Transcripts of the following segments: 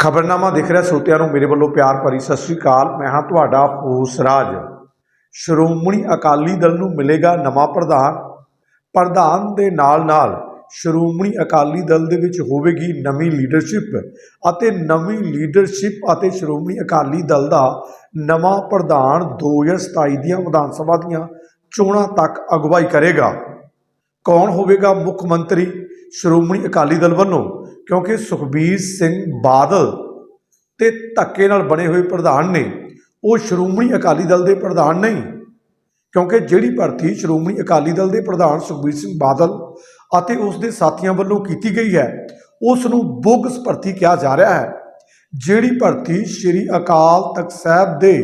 ਖਬਰਨਾਮਾ ਦੇਖ ਰਿਹਾ ਸੋਤਿਆਂ ਨੂੰ ਮੇਰੇ ਵੱਲੋਂ ਪਿਆਰ ਭਰੀ ਸਤਿ ਸ੍ਰੀ ਅਕਾਲ। ਮੈਂ ਹਾਂ ਤੁਹਾਡਾ ਹੋਸ ਰਾਜ। ਸ਼੍ਰੋਮਣੀ ਅਕਾਲੀ ਦਲ ਨੂੰ ਮਿਲੇਗਾ ਨਵਾਂ ਪ੍ਰਧਾਨ। ਪ੍ਰਧਾਨ ਦੇ ਨਾਲ ਨਾਲ ਸ਼੍ਰੋਮਣੀ ਅਕਾਲੀ ਦਲ ਦੇ ਵਿੱਚ ਹੋਵੇਗੀ ਨਵੀਂ ਲੀਡਰਸ਼ਿਪ ਅਤੇ ਨਵੀਂ ਲੀਡਰਸ਼ਿਪ ਅਤੇ ਸ਼੍ਰੋਮਣੀ ਅਕਾਲੀ ਦਲ ਦਾ ਨਵਾਂ ਪ੍ਰਧਾਨ 2027 ਦੀਆਂ ਵਿਧਾਨ ਸਭਾ ਦੀਆਂ ਚੋਣਾਂ ਤੱਕ ਅਗਵਾਈ ਕਰੇਗਾ। ਕੌਣ ਹੋਵੇਗਾ ਮੁੱਖ ਮੰਤਰੀ ਸ਼੍ਰੋਮਣੀ ਅਕਾਲੀ ਦਲ ਵੱਲੋਂ? ਕਿਉਂਕਿ ਸੁਖਬੀਰ ਸਿੰਘ ਬਾਦਲ ਤੇ ਧੱਕੇ ਨਾਲ ਬਣੇ ਹੋਏ ਪ੍ਰਧਾਨ ਨੇ, ਉਹ ਸ਼੍ਰੋਮਣੀ ਅਕਾਲੀ ਦਲ ਦੇ ਪ੍ਰਧਾਨ ਨਹੀਂ। ਕਿਉਂਕਿ ਜਿਹੜੀ ਭਰਤੀ ਸ਼੍ਰੋਮਣੀ ਅਕਾਲੀ ਦਲ ਦੇ ਪ੍ਰਧਾਨ ਸੁਖਬੀਰ ਸਿੰਘ ਬਾਦਲ ਅਤੇ ਉਸ ਦੇ ਸਾਥੀਆਂ ਵੱਲੋਂ ਕੀਤੀ ਗਈ ਹੈ ਉਸ ਨੂੰ ਬੋਗਸ ਭਰਤੀ ਕਿਹਾ ਜਾ ਰਿਹਾ ਹੈ। ਜਿਹੜੀ ਭਰਤੀ ਸ੍ਰੀ ਅਕਾਲ ਤਖਤ ਸਾਹਿਬ ਦੇ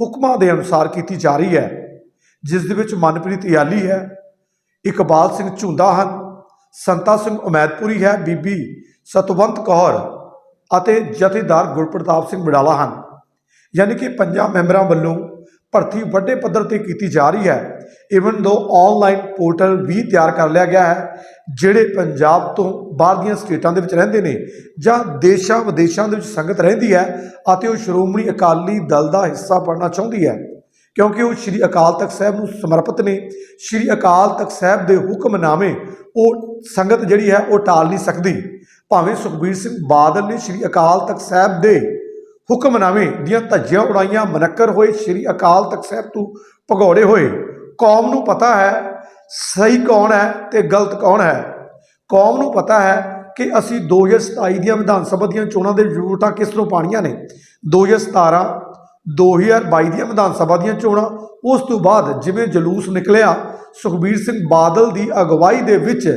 ਹੁਕਮਾਂ ਦੇ ਅਨੁਸਾਰ ਕੀਤੀ ਜਾ ਰਹੀ ਹੈ, ਜਿਸ ਦੇ ਵਿੱਚ ਮਨਪ੍ਰੀਤ ਯਾਲੀ ਹੈ, ਇਕਬਾਲ ਸਿੰਘ ਝੁੰਦਾ ਹਨ ਸੰਤਾ ਸਿੰਘ ਉਮੈਦਪੁਰੀ ਹੈ, ਬੀਬੀ ਸਤਵੰਤ ਕੌਰ ਅਤੇ ਜਥੇਦਾਰ ਗੁਰਪ੍ਰਤਾਪ ਸਿੰਘ ਵਡਾਲਾ ਹਨ। ਯਾਨੀ ਕਿ ਪੰਜਾਂ ਮੈਂਬਰਾਂ ਵੱਲੋਂ ਭਰਤੀ ਵੱਡੇ ਪੱਧਰ ਤੇ ਕੀਤੀ ਜਾ ਰਹੀ ਹੈ। ਇਵਨ ਦੋ ਆਨਲਾਈਨ ਪੋਰਟਲ ਵੀ ਤਿਆਰ ਕਰ ਲਿਆ ਗਿਆ ਹੈ, ਜਿਹੜੇ ਪੰਜਾਬ ਤੋਂ ਬਾਹਰ ਦੀਆਂ ਸਟੇਟਾਂ ਦੇ ਵਿੱਚ ਰਹਿੰਦੇ ਨੇ ਜਾਂ ਦੇਸ਼ਾਂ ਵਿਦੇਸ਼ਾਂ ਦੇ ਵਿੱਚ ਸੰਗਤ ਰਹਿੰਦੀ ਹੈ ਅਤੇ ਉਹ ਸ਼੍ਰੋਮਣੀ ਅਕਾਲੀ ਦਲ ਦਾ ਹਿੱਸਾ ਬਣਨਾ ਚਾਹੁੰਦੀ ਹੈ ਕਿਉਂਕਿ ਉਹ ਸ੍ਰੀ ਅਕਾਲ ਤਖਤ ਸਾਹਿਬ ਨੂੰ ਸਮਰਪਿਤ ਨੇ, ਸ੍ਰੀ ਅਕਾਲ ਤਖਤ ਸਾਹਿਬ ਦੇ ਹੁਕਮਨਾਮੇ, ਉਹ ਸੰਗਤ ਜਿਹੜੀ ਹੈ ਉਹ ਟਾਲ ਨਹੀਂ ਸਕਦੀ। ਭਾਵੇਂ ਸੁਖਬੀਰ ਸਿੰਘ ਬਾਦਲ ਨੇ ਸ੍ਰੀ ਅਕਾਲ ਤਖਤ ਸਾਹਿਬ ਦੇ ਹੁਕਮਨਾਮੇ ਦੀਆਂ ਧੱਜੀਆਂ ਉਡਾਈਆਂ, ਮਨੱਕਰ ਹੋਏ, ਸ੍ਰੀ ਅਕਾਲ ਤਖਤ ਸਾਹਿਬ ਤੋਂ ਭਗੌੜੇ ਹੋਏ। ਕੌਮ ਨੂੰ ਪਤਾ ਹੈ ਸਹੀ ਕੌਣ ਹੈ ਤੇ ਗਲਤ ਕੌਣ ਹੈ। ਕੌਮ ਨੂੰ ਪਤਾ ਹੈ ਕਿ ਅਸੀਂ 2027 ਦੀਆਂ ਵਿਧਾਨ ਸਭਾ ਦੀਆਂ ਚੋਣਾਂ ਦੇ ਵੋਟਾਂ ਕਿਸ ਨੂੰ। ਪਾਣੀਆਂ ਨੇ 2017 2022 ਦੀਆਂ ਵਿਧਾਨ ਸਭਾ ਦੀਆਂ ਚੋਣਾਂ, ਉਸ ਤੋਂ ਬਾਅਦ ਜਿਵੇਂ ਜਲੂਸ ਨਿਕਲਿਆ, ਸੁਖਬੀਰ ਸਿੰਘ ਬਾਦਲ ਦੀ ਅਗਵਾਈ ਦੇ ਵਿੱਚ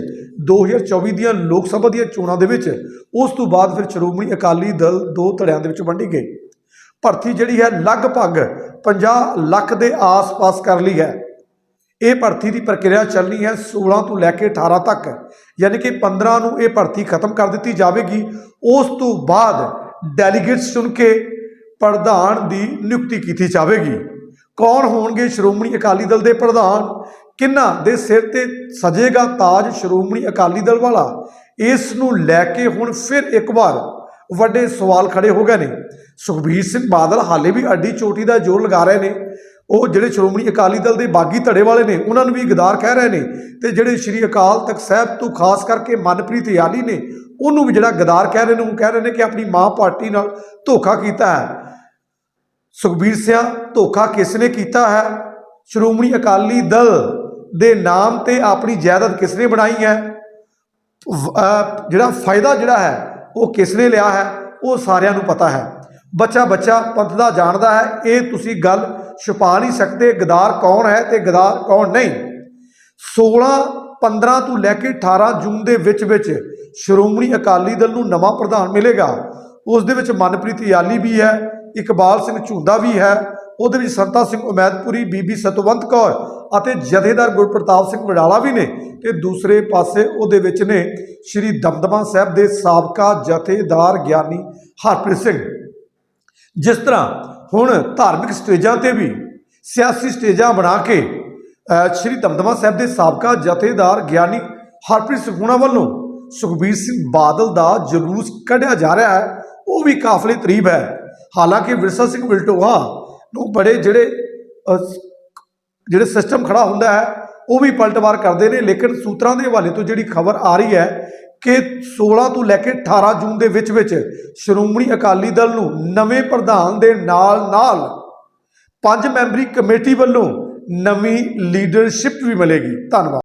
2024 ਦੀਆਂ ਲੋਕ ਸਭਾ ਦੀਆਂ ਚੋਣਾਂ ਦੇ ਵਿੱਚ, ਉਸ ਤੋਂ ਬਾਅਦ ਫਿਰ ਸ਼੍ਰੋਮਣੀ ਅਕਾਲੀ ਦਲ ਦੋ ਧੜਿਆਂ ਦੇ ਵਿੱਚ ਵੰਡੀ ਗਈ। ਭਰਤੀ ਜਿਹੜੀ ਹੈ ਲਗਭਗ 50 ਲੱਖ ਦੇ ਆਸ-ਪਾਸ ਕਰ ਲਈ ਹੈ। ਇਹ ਭਰਤੀ ਦੀ ਪ੍ਰਕਿਰਿਆ ਚੱਲਣੀ ਹੈ 16 ਤੋਂ ਲੈ ਕੇ 18 ਤੱਕ, ਯਾਨੀ ਕਿ 15 ਨੂੰ ਇਹ ਭਰਤੀ ਖਤਮ ਕਰ ਦਿੱਤੀ ਜਾਵੇਗੀ। ਉਸ ਤੋਂ ਬਾਅਦ ਡੈਲੀਗੇਟਸ ਚੁਣ ਕੇ ਪ੍ਰਧਾਨ ਦੀ ਨਿਯੁਕਤੀ ਕੀਤੀ ਜਾਵੇਗੀ। ਕੌਣ ਹੋਣਗੇ ਸ਼੍ਰੋਮਣੀ ਅਕਾਲੀ ਦਲ ਦੇ ਪ੍ਰਧਾਨ? ਕਿਹਨਾਂ ਦੇ ਸਿਰ ਤੇ ਸਜੇਗਾ ਤਾਜ ਸ਼੍ਰੋਮਣੀ ਅਕਾਲੀ ਦਲ ਵਾਲਾ? ਇਸ ਨੂੰ ਲੈ ਕੇ ਹੁਣ ਫਿਰ ਇੱਕ ਵਾਰ ਵੱਡੇ ਸਵਾਲ ਖੜੇ ਹੋ ਗਏ ਨੇ। ਸੁਖਬੀਰ ਸਿੰਘ ਬਾਦਲ ਹਾਲੇ ਵੀ ਅੱਡੀ ਚੋਟੀ ਦਾ ਜ਼ੋਰ ਲਗਾ ਰਹੇ ਨੇ। ਉਹ ਜਿਹੜੇ ਸ਼੍ਰੋਮਣੀ ਅਕਾਲੀ ਦਲ ਦੇ ਬਾਗੀ ਧੜੇ ਵਾਲੇ ਨੇ, ਉਹਨਾਂ ਨੂੰ ਵੀ ਗਦਾਰ ਕਹਿ ਰਹੇ ਨੇ ਤੇ ਜਿਹੜੇ ਸ਼੍ਰੀ ਅਕਾਲ ਤਖਤ ਸਾਹਿਬ ਤੋਂ ਖਾਸ ਕਰਕੇ ਮਨਪ੍ਰੀਤ ਯਾਲੀ ਨੇ, ਉਹਨੂੰ ਵੀ ਜਿਹੜਾ ਗਦਾਰ ਕਹਿ ਰਹੇ ਨੇ, ਉਹ ਕਹਿ ਰਹੇ ਨੇ ਕਿ ਆਪਣੀ ਮਾਂ ਪਾਰਟੀ ਨਾਲ ਧੋਖਾ ਕੀਤਾ ਹੈ। ਸੁਖਬੀਰ ਸਿੰਘ ਧੋਖਾ ਕਿਸ ਨੇ ਕੀਤਾ ਹੈ? ਸ਼੍ਰੋਮਣੀ ਅਕਾਲੀ ਦਲ ਦੇ ਨਾਮ ਤੇ ਆਪਣੀ ਜਾਇਦਾਦ ਕਿਸ ਨੇ ਬਣਾਈ ਹੈ? ਜਿਹੜਾ ਫਾਇਦਾ ਜਿਹੜਾ ਹੈ, ਉਹ ਕਿਸ ਨੇ ਲਿਆ ਹੈ? ਉਹ ਸਾਰਿਆਂ ਨੂੰ ਪਤਾ ਹੈ। ਬੱਚਾ ਬੱਚਾ ਪੰਥ ਦਾ ਜਾਣਦਾ ਹੈ, ਇਹ ਤੁਸੀਂ ਗੱਲ ਛੁਪਾ ਨਹੀਂ ਸਕਦੇ, ਗਦਾਰ ਕੌਣ ਹੈ ਤੇ ਗਦਾਰ ਕੌਣ ਨਹੀਂ। 16 15 ਤੋਂ ਲੈ ਕੇ 18 ਜੂਨ ਦੇ ਵਿੱਚ ਵਿੱਚ ਸ਼੍ਰੋਮਣੀ ਅਕਾਲੀ ਦਲ ਨੂੰ ਨਵਾਂ ਪ੍ਰਧਾਨ ਮਿਲੇਗਾ। ਉਸ ਦੇ ਵਿੱਚ ਮਨਪ੍ਰੀਤ ਯਾਲੀ ਵੀ ਹੈ ਇਕਬਾਲ ਸਿੰਘ ਝੁੰਦਾ ਵੀ ਹੈ, ਉਹਦੇ ਵਿੱਚ ਸੰਤਾ ਸਿੰਘ ਉਮੈਦਪੁਰੀ, ਬੀਬੀ ਸਤਵੰਤ ਕੌਰ ਅਤੇ ਜਥੇਦਾਰ ਗੁਰਪ੍ਰਤਾਪ ਸਿੰਘ ਵਡਾਲਾ ਵੀ ਨੇ ਤੇ ਦੂਸਰੇ ਪਾਸੇ ਉਹਦੇ ਵਿੱਚ ਨੇ ਸ਼੍ਰੀ ਦਮਦਮਾ ਸਾਹਿਬ ਦੇ ਸਾਬਕਾ ਜਥੇਦਾਰ ਗਿਆਨੀ ਹਰਪ੍ਰੀਤ ਸਿੰਘ। ਜਿਸ ਤਰ੍ਹਾਂ ਹੁਣ ਧਾਰਮਿਕ ਸਟੇਜਾਂ ਤੇ ਵੀ, ਸਿਆਸੀ ਸਟੇਜਾਂ ਬਣਾ ਕੇ ਸ਼੍ਰੀ ਦਮਦਮਾ ਸਾਹਿਬ ਦੇ ਸਾਬਕਾ ਜਥੇਦਾਰ ਗਿਆਨੀ ਹਰਪ੍ਰੀਤ ਸਿੰਘ ਵੱਲੋਂ ਸੁਖਬੀਰ ਸਿੰਘ ਬਾਦਲ ਦਾ ਜਲੂਸ ਕੱਢਿਆ ਜਾ ਰਿਹਾ ਹੈ, ਉਹ ਵੀ ਕਾਫਲੇ ਤਰੀਬ ਹੈ। ਹਾਲਾਂਕਿ ਵਿਰਸਾ ਸਿੰਘ ਵਿਲਟੋਹਾ ਨੂੰ ਬੜੇ ਜਿਹੜੇ ਜਿਹੜੇ ਸਿਸਟਮ ਖੜਾ ਹੁੰਦਾ ਹੈ, ਉਹ ਵੀ ਪਲਟਵਾਰ ਕਰਦੇ ਨੇ, ਲੇਕਿਨ ਸੂਤਰਾਂ ਦੇ ਹਵਾਲੇ ਤੋਂ ਜਿਹੜੀ ਖਬਰ ਆ ਰਹੀ ਹੈ ਕਿ 16 ਤੋਂ ਲੈ ਕੇ 18 ਜੂਨ ਦੇ ਵਿੱਚ ਵਿੱਚ ਸ਼੍ਰੋਮਣੀ ਅਕਾਲੀ ਦਲ ਨੂੰ ਨਵੇਂ ਪ੍ਰਧਾਨ ਦੇ ਨਾਲ ਨਾਲ ਪੰਜ ਮੈਂਬਰੀ ਕਮੇਟੀ ਵੱਲੋਂ ਨਵੀਂ ਲੀਡਰਸ਼ਿਪ ਵੀ ਮਿਲੇਗੀ। ਧੰਨਵਾਦ।